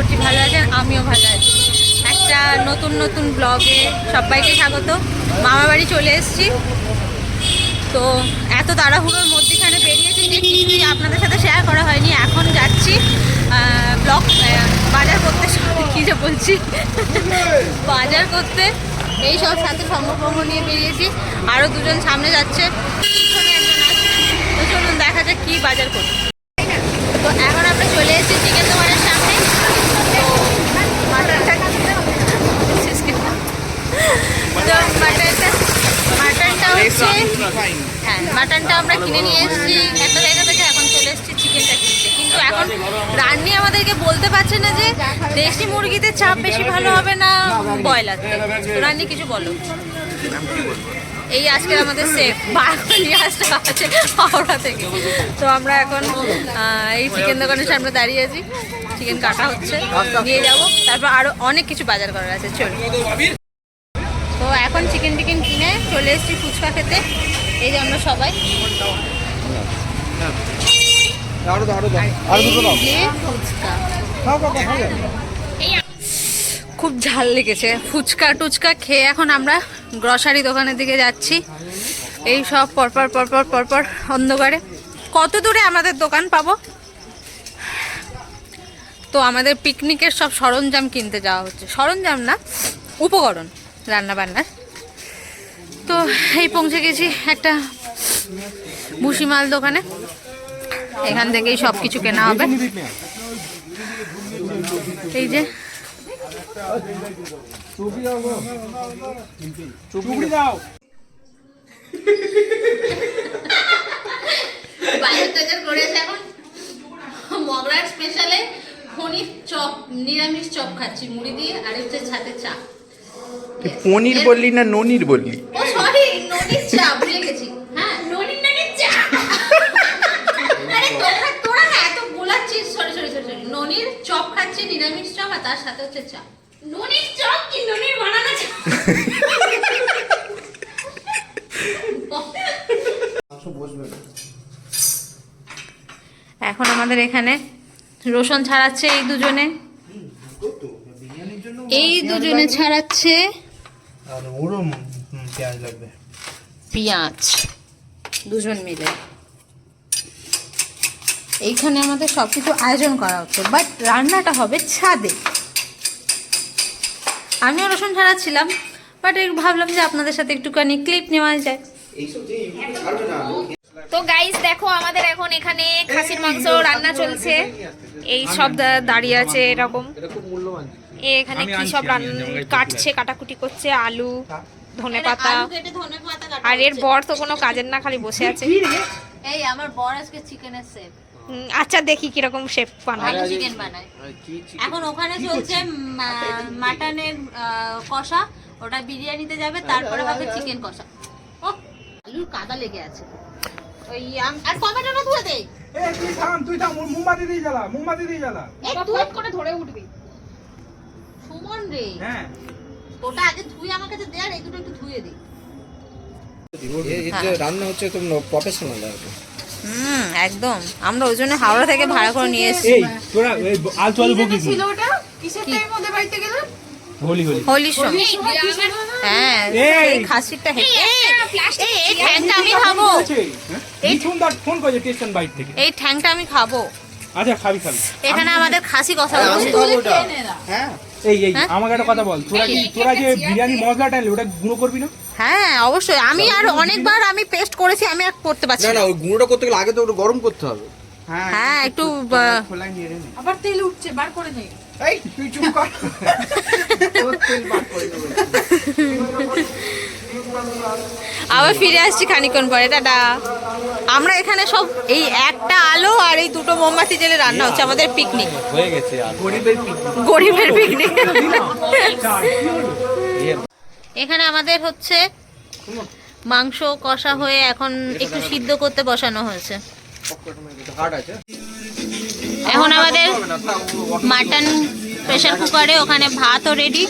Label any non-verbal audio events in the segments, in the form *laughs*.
করছি ভালো আছেন, আমিও ভালো আছি। একটা নতুন নতুন ব্লগে সবাইকে স্বাগত। মামা বাড়ি চলে এসেছি। তো এত তাড়াহুড়োর মধ্যেখানে বেরিয়েছি যে কিছুই আপনাদের সাথে শেয়ার করা হয়নি। এখন যাচ্ছি ব্লগ বাজার করতে। কী যে বলছি? বাজার করতে। এই সব সাথে সঙ্গভঙ্গ নিয়ে বেরিয়েছি। আরও দুজন সামনে যাচ্ছে। দেখা যাক কী বাজার করি তো এখন আমরা চলে এসেছি চিকেন দোকানের সামনে তো মাটনটা তো মাটনটা মাটনটা হচ্ছে হ্যাঁ মাটনটা আমরা কিনে নিয়ে এসেছি। একটা জায়গা থেকে এখন চলে এসেছি চিকেনটা কিনতে। কিন্তু এখন রান্নি আমাদেরকে বলতে পারছে না যে দেশি মুরগিতে চাপ বেশি ভালো হবে না ব্রয়লার তো রান্নি, কিছু বলো। এই আজকে আমাদের সেফ বারকলি আসটা আছে হাওড়া থেকে। তো আমরা এখন এই চিকেন দোকানের সামনে দাঁড়িয়ে আছি। চিকেন কাটা হচ্ছে। নিয়ে যাব। তারপর আরও অনেক কিছু বাজার করার আছে। চল। তো এখন চিকেন টিকেন কিনে চলে এসেছি ফুচকা খেতে। এই যে আমরা সবাই। খুব ঝাল লেগেছে। ফুচকা টুচকা খেয়ে এখন আমরা গ্রসারি দোকানের দিকে যাচ্ছি। এই সব পরপর পরপর পরপর অন্ধকারে। কত দূরে আমাদের দোকান পাবো? তো আমাদের পিকনিকের সব সরঞ্জাম কিনতে যাওয়া হচ্ছে। সরঞ্জাম না উপকরণ রান্না বান্নার তো এই পৌঁছে গেছি একটা ভুসিমাল দোকানে। এখান থেকেই সব কিছু কেনা হবে। এই যে। মগরার স্পেশালে পনির চপ নিরামিষ চপ খাচ্ছি মুড়ি দিয়ে আর হচ্ছে সাথে চা। পনির বললি না ননির বললি? ও চা ভুলে গেছি। হ্যাঁ ননির নাকি চা। আরে তোরা তোরা না এত গোলাচ্ছিস সরি সরি সরি সরি ননির চপ খাচ্ছি নিরামিষ চপ আর তার সাথে হচ্ছে চা। ননির চপ কি ননির বানানো চা? এখন আমাদের এখানে রসুন ছাড়াচ্ছে এই দুজনে। এই দুজনে ছাড়াচ্ছে আর ওরও পেঁয়াজ লাগবে। পেঁয়াজ। দুজন মিলে। এইখানে আমাদের সব কিছু আয়োজন করা হচ্ছে বাট রান্নাটা হবে ছাদে। আমিও রসুন ছাড়াচ্ছিলাম বাট ভাবলাম যে আপনাদের সাথে একটুখানি ক্লিপ নেওয়া যায়। তো গাইস দেখো আমাদের এখন এখানে খাসির মাংস রান্না চলছে। এই সব দাঁড়িয়ে আছে এরকম। এ এখানে কি সব রান্না কাটছে কাটাকুটি করছে আলু। ধনে পাতা আর এর বর তো কোনো কাজের না খালি বসে আছে। এই আমার বর আজকে চিকেনের সেফ আচ্ছা দেখি কীরকম শেফ বানায়। চিকেন বানায়। এখন ওখানে চলছে মাটনের আহ, কষা। ওটা বিরিয়ানিতে যাবে তারপরে হবে চিকেন কষা। ও আলুর কাদা লেগে আছে। ওই আম- আর টমেটোটা ধুয়ে দে। এ তুই থাম তুই থাম মোম- মোমবাতি দিয়ে জ্বালা মোমবাতি দিয়ে জ্বালা। এই তুই করে ধরে উঠবি। সুমন রে। হ্যাঁ। ওটা আগে ধুয়ে আমার কাছে দে আর এগুলো একটু ধুয়ে দে। রান্না হচ্ছে তো প্রফেশনাল আর হুম একদম। আমরা ওই জন্য হাওড়া থেকে ভাড়া করে নিয়ে এসেছি এই তোরা এই আলু আলু বকিস নি। হোলি হোলি। হোলির সময় হ্যাঁ এই! ঠ্যাংটা আমি খাব। এই ফোন ফোন করেছে টেস্টন বাইট থেকে। এই ঠ্যাংটা আমি খাব। আচ্ছা খাবি খাবি। এখানে আমাদের খাসি কষা হচ্ছে এই এই হ্যাঁ? আমাকে একটা কথা বল। তোরা কি তোরা যে বিরিয়ানি মশলাটা আনলি ওটা গুঁড়ো করবি না? হ্যাঁ অবশ্যই। আমি আর অনেকবার আমি পেস্ট করেছি আমি আর করতে পারছি না না না। ওই গুঁড়োটা করতে গেলে আগে তো ওটা গরম করতে হবে। হ্যাঁ একটু খোলাই নিয়ে নে। আবার তেল উঠছে বার করে নেই এই তুই চুপ কর। *laughs* তোর তেল বার করে দেবো। আবার ফিরে আসছি খানিক্ষণ পরে টাটা। আমরা এখানে সব এই একটা আলো আর এই দুটো মোমবাতি জেলে রান্না হচ্ছে আমাদের পিকনিক হয়ে গেছে গরিবের পিকনিক? এখানে আমাদের হচ্ছে মাংস কষা হয়ে এখন একটু সিদ্ধ করতে বসানো হয়েছে। এখন আমাদের মাটন প্রেসার কুকারে ওখানে ভাতও রেডি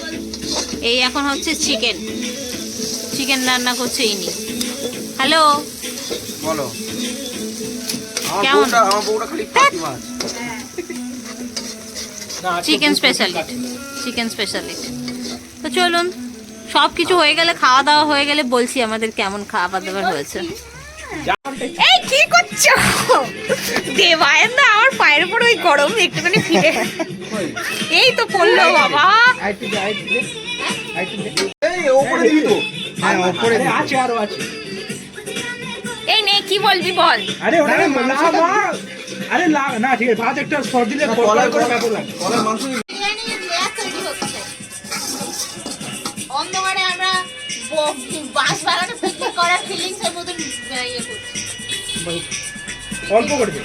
এই এখন হচ্ছে চিকেন চিকেন রান্না করছে ইনি। হ্যালো। বলো। কেমন? আমার বউটা খালি ফাঁকি মাছ। চিকেন স্পেশালিট চিকেন স্পেশালিট তো চলুন সব কিছু হয়ে গেলে খাওয়া দাওয়া হয়ে গেলে বলছি আমাদের কেমন খাবার দাবার হয়েছে। এই কি করছ? দেবায়ন না আমার পায়ের উপর ওই গরম একটুখানি ফিরে এই তো পড়ল বাবা। এই ওপরে দিবি তো। হ্যাঁ ওপরে আছে আরও আছে। এই নে কি বলবি বল? আরে ওটা আরে লা না ঠিক আছে ভাত একটা সর দিলে করে মাংস? অন্ধকারে আমরা বাঁশ বাগানে পিকনিক করার ফিলিংস এর মতন ইয়ে করছি। অল্প করে দে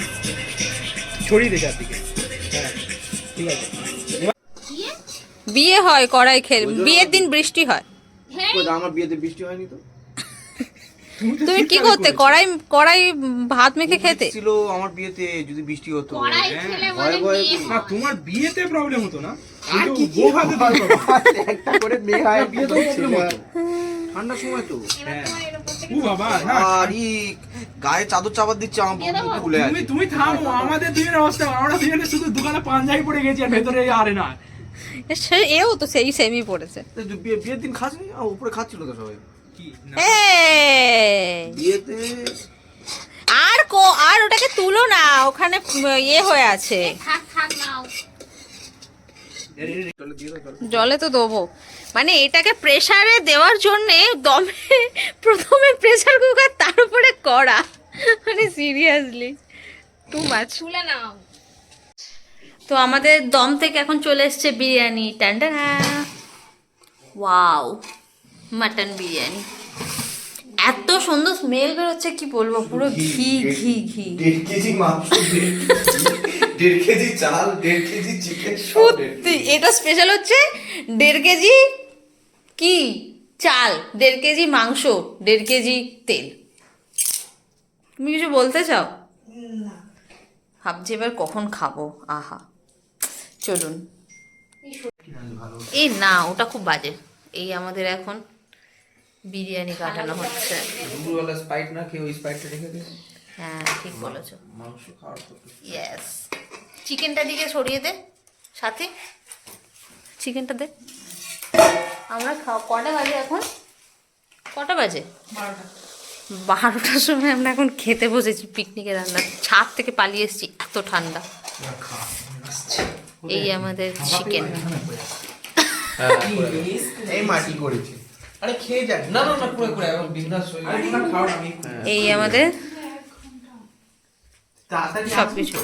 ছড়িয়ে দে চারদিকে। হ্যাঁ ঠিক আছে। বিয়ে? হয় কড়াই খেল বিয়ের দিন বৃষ্টি হয়। আমার বিয়েতে বৃষ্টি হয়নি তো? তুমি কি করতে? কড়াই কড়াই ভাত মেখে খেতে? ছিল আমার বিয়েতে যদি বৃষ্টি হতো কড়াই খেলে ভয়ে ভয়ে না তোমার বিয়েতে প্রবলেম হতো না। আর কি বউ হাতে *laughs* একটা করে মেয়ে হয়। বিয়েতেও প্রবলেম হতো। ঠান্ডার সময় তো। হ্যাঁ ও বাবা না গায়ে চাদর চাপার দিচ্ছে আমার বুক ফুলে তুমি আছে তুমি থামো আমাদের দুজনের অবস্থা। আমরা দুজনে শুধু দোকানে পাঞ্জাবি পড়ে গেছি আর ভেতরে আরে না। সে এও তো সেই সেমই পড়েছে। বিয়ের দিন খাসনি? উপরে খাচ্ছিল তো সবাই। আর কো আর ওটাকে তুলো না ওখানে ইয়ে হয়ে আছে। জলে তো দেবো। মানে এটাকে প্রেসারে দেওয়ার জন্যে দমে প্রথমে প্রেসার কুকার তার উপরে করা মানে সিরিয়াসলি টু মাছ তুলে নাও। তো আমাদের দম থেকে এখন চলে এসছে বিরিয়ানি। টান্ডানা ওয়াও মাটন বিরিয়ানি এত সুন্দর স্মেল বেরোচ্ছে কি বলব? পুরো ঘি ঘি ঘি দেড় কেজি মাংস দেড় কেজি চাল দেড় কেজি চিকেন সত্যি এটা স্পেশাল হচ্ছে দেড় কেজি কি? চাল দেড় কেজি মাংস দেড় কেজি তেল। তুমি কিছু বলতে চাও? ভাবছি এবার কখন খাব আহা। চলুন। এই না ওটা খুব বাজে। এই আমাদের এখন বিরিয়ানি কাটানো হচ্ছে। দুপুরবেলা স্পাইট না খেয়ে ওই স্পাইটটা রেখে দিস হ্যাঁ ঠিক বলেছ। মাংস খাওয়ার পর ইয়েস চিকেনটা দিকে সরিয়ে দে সাথে। চিকেনটা দে। আমরা খাওয়া কটা বাজে এখন? কটা বাজে? বারোটার সময় আমরা এখন খেতে বসেছি পিকনিকে রান্না। ছাদ থেকে পালিয়ে এসেছি এত ঠান্ডা। এই আমাদের চিকেন *laughs* এই মাটি করেছে? আরে খেয়ে যাক। না না না পুরো পুরো এখন বিন্দাস হয়ে আরে তোমরা খাও আমি এই আমাদের তাড়াতাড়ি সব কিছু।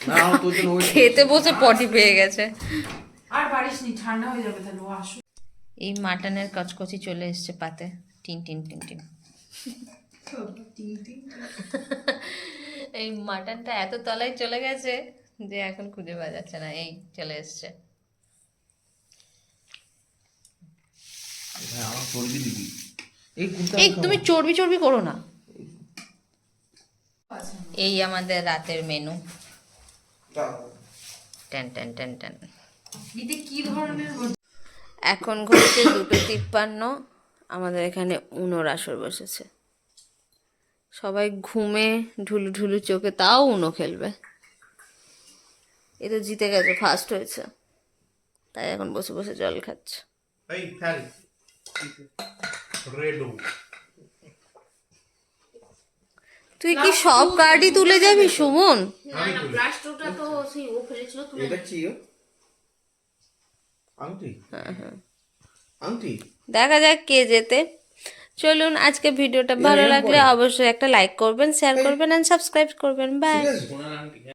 না তোর খেতে বসে পটি পেয়ে গেছে। আর পারিস নি ঠান্ডা হয়ে যাবে তাহলে ও এই মাটনের কচকচি চলে এসছে পাতে। Tin tin tin tin. *laughs* এই মাটনটা এত তলায় চলে গেছে যে এখন খুঁজে পাওয়া যাচ্ছে না। এই চলে এসছে আমার চর্বি দিবি এই কুর্তা এই তুমি চর্বি চর্বি করো না। এই আমাদের রাতের menu ten ten ten ten. এতে কি ধরনের এখন ঘুরছে দুটো তিপ্পান্ন। আমাদের এখানে উনোর আসর বসেছে। সবাই ঘুমে ঢুলু ঢুলু চোখে তাও উনো খেলবে। এ তো জিতে গেছে ফার্স্ট হয়েছে। তাই এখন বসে বসে জল খাচ্ছে। তুই কি সব কার্ডই তুলে যাবি সুমন? ব্লাস্টটা তো সেই ও ফেলেছিল তুমি এটা কি গো? আংটি? আংটি? দেখা যাক কে যেতে চলুন আজকে ভিডিওটা ভালো লাগলে অবশ্যই একটা লাইক করবেন শেয়ার করবেন অ্যান্ড সাবস্ক্রাইব করবেন। বাই